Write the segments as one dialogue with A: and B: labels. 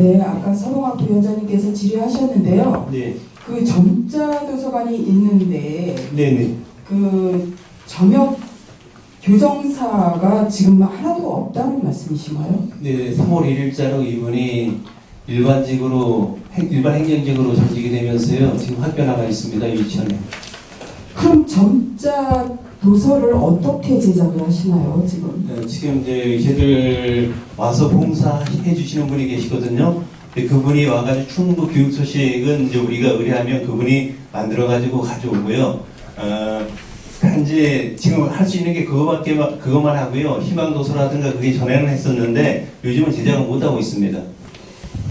A: 네,
B: 아까 서동학 부위원장님께서 질의하셨는데요.
A: 네,
B: 그 점자 도서관이 있는데
A: 네, 네.
B: 그 점역 교정사가 지금 하나도 없다는 말씀이신가요?
A: 네, 3월 1일자로 이분이 일반직으로 행- 일반 행정직으로 전직이 되면서요. 지금 학교 나가 있습니다. 유치원에.
B: 그럼 점자 도서를 어떻게 제작을 하시나요, 지금?
A: 네, 지금 이제 걔들 와서 봉사해 주시는 분이 계시거든요. 그분이 와가지고 충북 교육 소식은 이제 우리가 의뢰하면 그분이 만들어가지고 가져오고요. 어, 단지 지금 할 수 있는 게 그거밖에 마- 그것만 하고요. 희망 도서라든가 그게 전에는 했었는데 요즘은 제작을 못 하고 있습니다.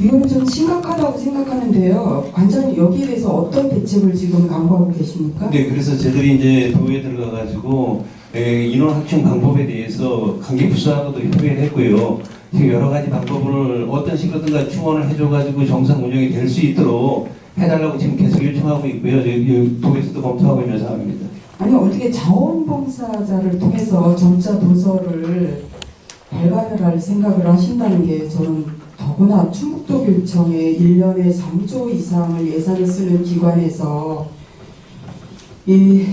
B: 이거는 좀 심각하다고 생각하는데요. 관장님 여기에 대해서 어떤 대책을 지금 강구하고 계십니까?
A: 네, 그래서 저희들이 이제 도에 들어가가지고 에, 인원 확충 방법에 대해서 관계부서하고도 협의를 했고요. 지금 여러 가지 방법을 어떤 식으로든가 충원을 해줘가지고 정상 운영이 될 수 있도록 해달라고 지금 계속 요청하고 있고요. 도에서도 검토하고 있는 상황입니다.
B: 아니 어떻게 자원봉사자를 통해서 점자 도서를 발간을 할 생각을 하신다는 게 저는 더구나 충북도 교육청에 1년에 3조 이상을 예산을 쓰는 기관에서 이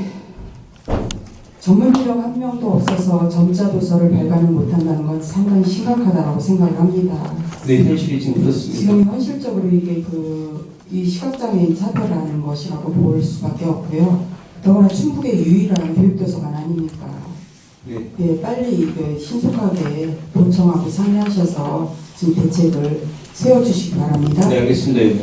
B: 전문 인력 한 명도 없어서 점자 도서를 발간을 못한다는 건 상당히 심각하다고 생각을 합니다.
A: 네, 현실이 지금 그렇습니다.
B: 지금 현실적으로 이게 그 이 시각장애인 차별하는 것이라고 볼 수밖에 없고요. 더구나 충북의 유일한 교육도서관 아닙니까?
A: 네,
B: 예, 빨리 그 신속하게 도청하고 상의하셔서 지금 대책을 세워주시기 바랍니다.
A: 네 알겠습니다.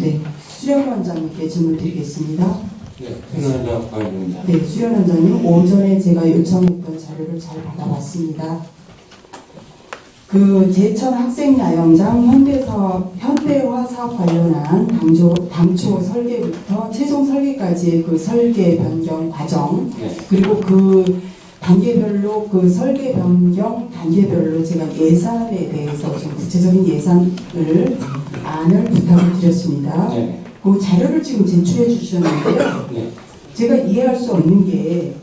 B: 네, 수련 원장님께 질문 드리겠습니다.
C: 네, 신원장 관입니다.
B: 네, 수련 원장님 오전에 제가 요청했던 자료를 잘 받아봤습니다. 그 제천 학생야영장 현대사업, 현대화 사업 관련한 당초, 당초 설계부터 최종 설계까지의 그 설계 변경 과정
C: 네,
B: 그리고 그 단계별로 그 설계 변경 단계별로 제가 예산에 대해서 좀 구체적인 예산을 안을 부탁을 드렸습니다.
C: 네,
B: 그 자료를 지금 제출해 주셨는데요.
C: 네,
B: 제가 이해할 수 없는 게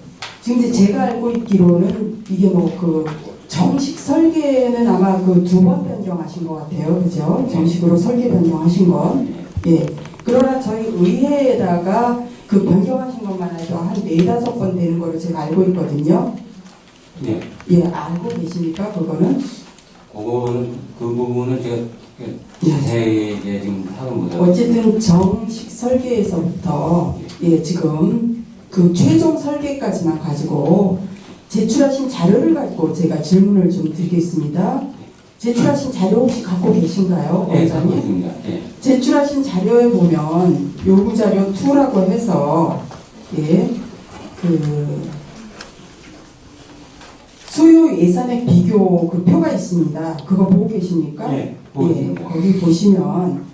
B: 지금 이제 제가 알고 있기로는 이게 뭐 그 정식 설계는 아마 그 두 번 변경하신 것 같아요. 그죠? 정식으로 설계 변경하신 건. 예. 그러나 저희 의회에다가 그 변경하신 것만 해도 한 네다섯 번 되는 거로 제가 알고 있거든요.
C: 네.
B: 예, 알고 계십니까? 그거는?
C: 그거는 그 부분은 제가 자세히 이제 지금 파악을 못하고
B: 어쨌든 정식 설계에서부터 예, 지금 그 최종 설계까지만 가지고 제출하신 자료를 갖고 제가 질문을 좀 드리겠습니다. 제출하신 자료 혹시 갖고 계신가요,
C: 네, 갖고
B: 원장님?
C: 있습니다. 네,
B: 제출하신 자료에 보면 요구 자료 2라고 해서 예, 그 수요 예산의 비교 그 표가 있습니다. 그거 보고 계십니까?
C: 네,
B: 예,
C: 있습니다.
B: 거기 보시면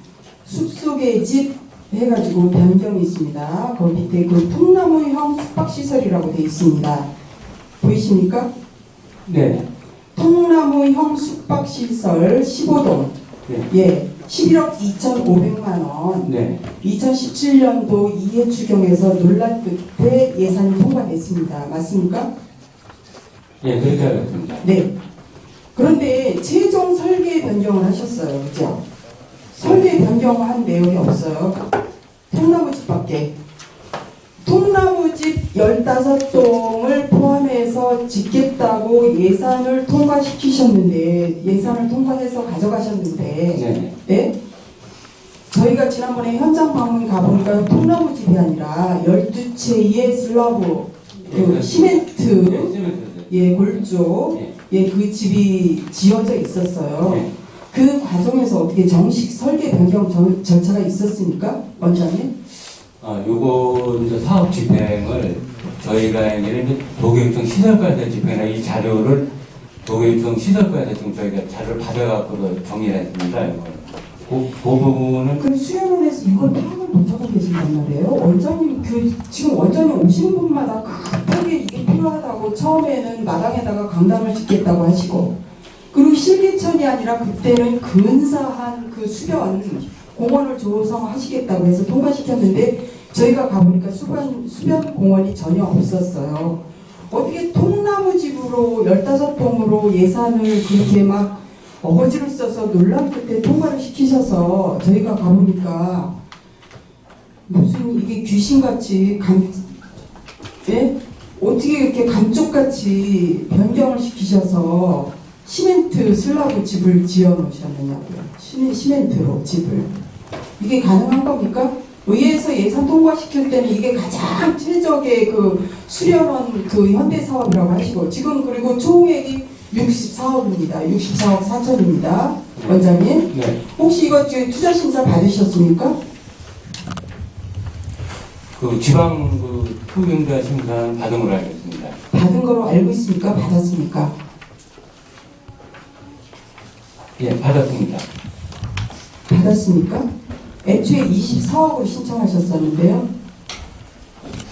B: 숲속의 집 해가지고 변경이 있습니다. 거기 밑에 그 통나무형 숙박시설이라고 되어 있습니다. 보이십니까?
C: 네,
B: 통나무형 숙박시설 15동.
C: 네,
B: 예, 11억 2,500만 원.
C: 네,
B: 2017년도 이해 추경에서 논란 끝에 예산이 통과됐습니다. 맞습니까?
C: 네, 그렇게 하겠습니다.
B: 네. 그런데 최종 설계 변경을 하셨어요. 그죠? 설계 변경한 내용이 없어요. 통나무 집밖에. 통나무집 15동을 포함해서 짓겠다고 예산을 통과시키셨는데, 예산을 통과해서 가져가셨는데,
C: 네,
B: 네? 저희가 지난번에 현장 방문 가보니까 통나무집이 아니라 12채의 슬러브, 그 시멘트,
C: 네, 시멘트.
B: 예, 골조,
C: 네,
B: 예, 그 집이 지어져 있었어요.
C: 네.
B: 그 과정에서 어떻게 정식 설계 변경 절, 절차가 있었습니까? 원장님?
C: 아, 요거 이제 사업 집행을 저희가 이제 도교육청 시설과에서 집행이나 이 자료를 도교육청 시설과에서 지금 저희가 자료를 받아갖고 정리를 했습니다. 그, 그 부분은
B: 그 수련원에서 이걸 파악을 못하고 계신단 말이에요. 원장님, 그, 지금 원장님 오시는 분마다 급하게 이게 필요하다고 처음에는 마당에다가 강당을 짓겠다고 하시고, 그리고 실기천이 아니라 그때는 근사한 그 수변, 공원을 조성하시겠다고 해서 통과시켰는데, 저희가 가보니까 수변, 수변 공원이 전혀 없었어요. 어떻게 통나무 집으로 15동으로 15동으로 예산을 그렇게 막 어거지로 써서 논란 끝에 통과를 시키셔서 저희가 가보니까 무슨 이게 귀신같이 감, 예? 어떻게 이렇게 감쪽같이 변경을 시키셔서 시멘트 슬라브 집을 지어 놓으셨느냐고요. 시, 시멘트로 집을. 이게 가능한 겁니까? 의회에서 예산 통과시킬 때는 이게 가장 최적의 그 수련원 그 현대 사업이라고 하시고 지금 그리고 총액이 64억입니다. 64억 4천입니다. 원장님.
C: 네.
B: 혹시 이거 지금 투자 심사 받으셨습니까?
C: 그 지방 그 투경자 심사는 받은 걸로 알고 있습니다.
B: 받은 거로 알고 있습니까? 받았습니까?
C: 예, 받았습니다.
B: 받았습니까? 애초에 24억을 신청하셨었는데요.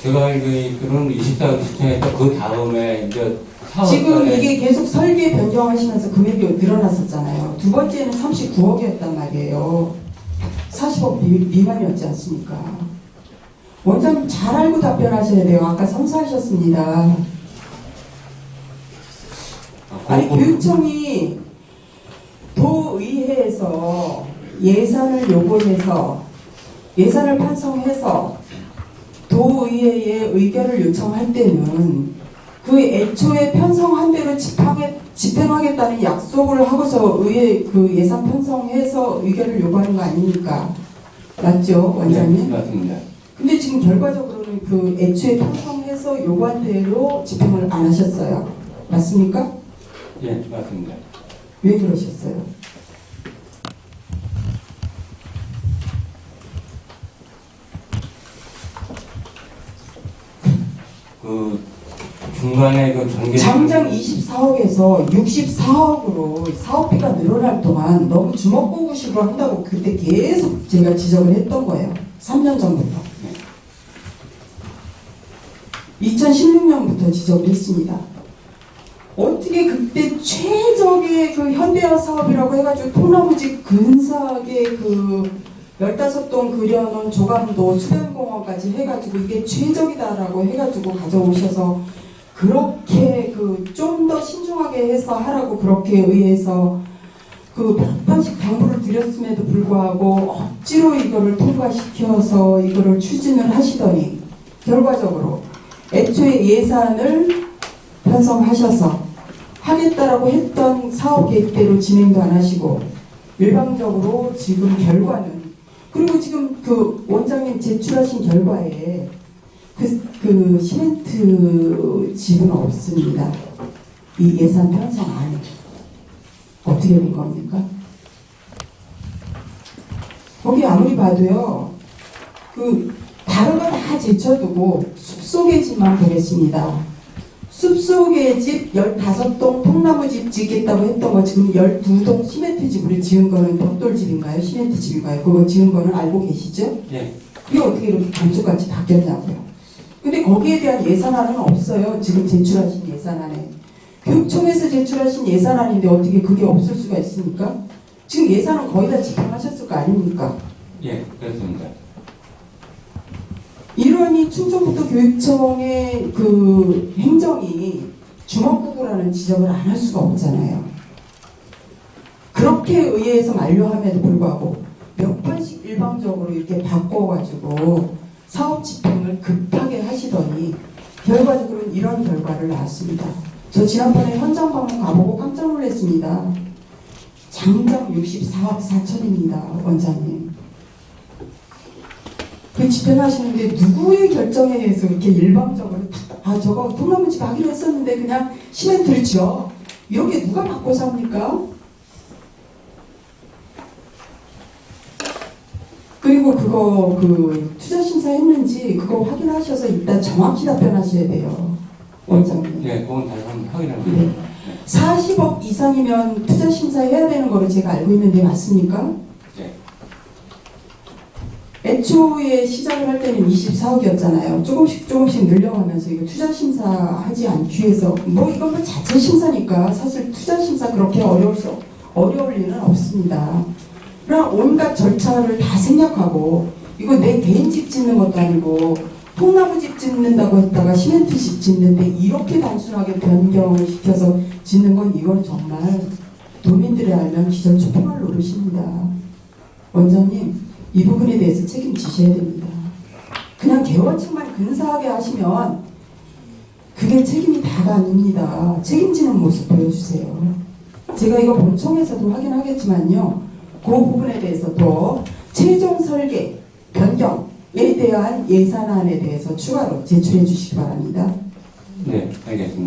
C: 제가 알고 있기로는 24억 신청했다 그 다음에 이제
B: 지금 이게 계속 설계 변경하시면서 금액이 늘어났었잖아요. 두 번째는 39억이었단 말이에요. 40억 미, 미만이었지 않습니까? 원장님 잘 알고 답변하셔야 돼요. 아까 성사하셨습니다. 아니 교육청이 도의회에서 예산을 요구해서 예산을 편성해서 도의회에 의견을 요청할 때는 그 애초에 편성한 대로 집행해, 집행하겠다는 약속을 하고서 의회 그 예산 편성해서 의견을 요구하는 거 아닙니까? 맞죠, 원장님?
C: 네, 맞습니다.
B: 근데 지금 결과적으로는 그 애초에 편성해서 요구한 대로 집행을 안 하셨어요. 맞습니까?
C: 예, 맞습니다.
B: 왜 그러셨어요?
C: 중간에 그 전개
B: 장장 24억에서 64억으로 사업비가 늘어날 동안 너무 주먹구구식으로 한다고 그때 계속 제가 지적을 했던 거예요. 3년 전부터. 2016년부터 지적을 했습니다. 어떻게 그때 최적의 그 현대화 사업이라고 해가지고 통나무집 근사하게 그 15동 그려놓은 조감도 수변공원까지 해가지고 이게 최적이다라고 해가지고 가져오셔서 그렇게 그 좀 더 신중하게 해서 하라고 그렇게 의해서 그몇 번씩 당부를 드렸음에도 불구하고 억지로 이거를 통과시켜서 이거를 추진을 하시더니 결과적으로 애초에 예산을 편성하셔서 하겠다라고 했던 사업 계획대로 진행도 안 하시고 일방적으로 지금 결과는 그리고 지금 그 원장님 제출하신 결과에 그, 그 시멘트 집은 없습니다. 이 예산 편성 안에 어떻게 된 겁니까? 거기 아무리 봐도요. 그 다른 거다 제쳐두고 숲속의 집만 보겠습니다. 숲속의 집 15동 통나무 집 짓겠다고 했던 거 지금 12동 시멘트 집으로 지은 거는 벽돌 집인가요? 시멘트 집인가요? 그거 지은 거는 알고 계시죠?
C: 예,
B: 그게 어떻게 이렇게 감쪽같이 바뀌었냐고요. 근데 거기에 대한 예산안은 없어요. 지금 제출하신 예산안에. 교육청에서 제출하신 예산안인데 어떻게 그게 없을 수가 있습니까? 지금 예산은 거의 다 집행하셨을 거 아닙니까?
C: 예, 그렇습니다.
B: 이러니 충청북도 교육청의 그 행정이 주먹구구라는 지적을 안 할 수가 없잖아요. 그렇게 의회에서 만료함에도 불구하고 몇 번씩 일방적으로 이렇게 바꿔가지고 사업 집행을 급하게 하시더니 결과적으로는 이런 결과를 낳았습니다. 저 지난번에 현장 방문 가보고 깜짝 놀랐습니다. 장장 64억 4천입니다, 원장님. 그 집행하시는데 누구의 결정에 의해서 이렇게 일방적으로 아 저거 통나무집 하기로 했었는데 그냥 시멘트를 지어 이렇게 누가 바꿔서 합니까? 그리고 그거 그 투자 심사 했는지 그거 확인하셔서 일단 정확히 답변하셔야 돼요 원장님.
C: 예, 그건 다시 한번
B: 네.
C: 확인합니다.
B: 40억 이상이면 투자 심사 해야 되는 거로 제가 알고 있는데 맞습니까?
C: 예,
B: 애초에 시작을 할 때는 24억이었잖아요. 조금씩 조금씩 늘려가면서 이거 투자 심사 하지 않기 위해서 뭐 이건 뭐 자체 심사니까 사실 투자 심사 그렇게 어려울 수 어려울 일은 없습니다. 그럼 온갖 절차를 다 생략하고 이거 내 개인 집 짓는 것도 아니고 통나무 집 짓는다고 했다가 시멘트 집 짓는데 이렇게 단순하게 변경을 시켜서 짓는 건 이건 정말 도민들이 알면 기절 초평할 노릇입니다. 원장님 이 부분에 대해서 책임지셔야 됩니다. 그냥 개원칙만 근사하게 하시면 그게 책임이 다가 아닙니다. 책임지는 모습 보여주세요. 제가 이거 본청에서도 확인하겠지만요. 그 부분에 대해서도 최종 설계 변경에 대한 예산안에 대해서 추가로 제출해 주시기 바랍니다.
C: 네, 알겠습니다.